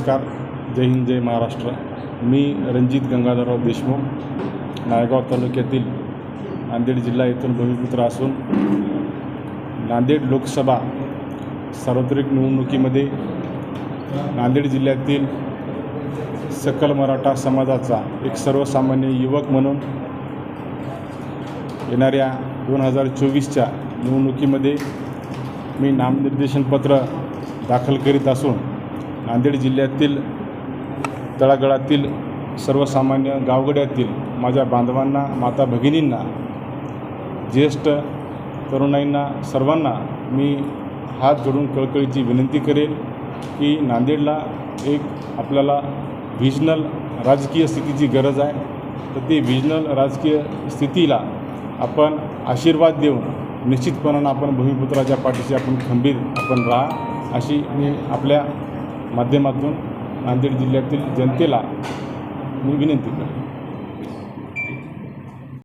नमस्कार. जय हिंद जय महाराष्ट्र. मी रणजित गंगाधरराव देशमुख नायगाव तालुक्यातील नांदेड जिल्हा येथून भूमिपुत्र असून नांदेड लोकसभा सार्वत्रिक निवडणुकीमध्ये नांदेड जिल्ह्यातील सकल मराठा समाजाचा एक सर्वसामान्य युवक म्हणून येणाऱ्या दोन हजार चोवीसच्या निवडणुकीमध्ये मी नामनिर्देशनपत्र दाखल करीत असून नांदेड जिल्ह्यातील तळागळातील सर्वसामान्य गावगड्यातील माझ्या बांधवांना माता भगिनींना ज्येष्ठ तरुणाईंना सर्वांना मी हात जोडून कळकळीची विनंती करेल की नांदेडला एक आपल्याला व्हिजनल राजकीय स्थितीची गरज आहे. तर ती व्हिजनल राजकीय स्थितीला आपण आशीर्वाद देऊन निश्चितपणानं आपण भूमिपुत्राच्या पाठीशी आपण खंबीर आपण राहा अशी मी आपल्या माध्यमातून नांदेड जिल्ह्यातील जनतेला मी विनंती करतो.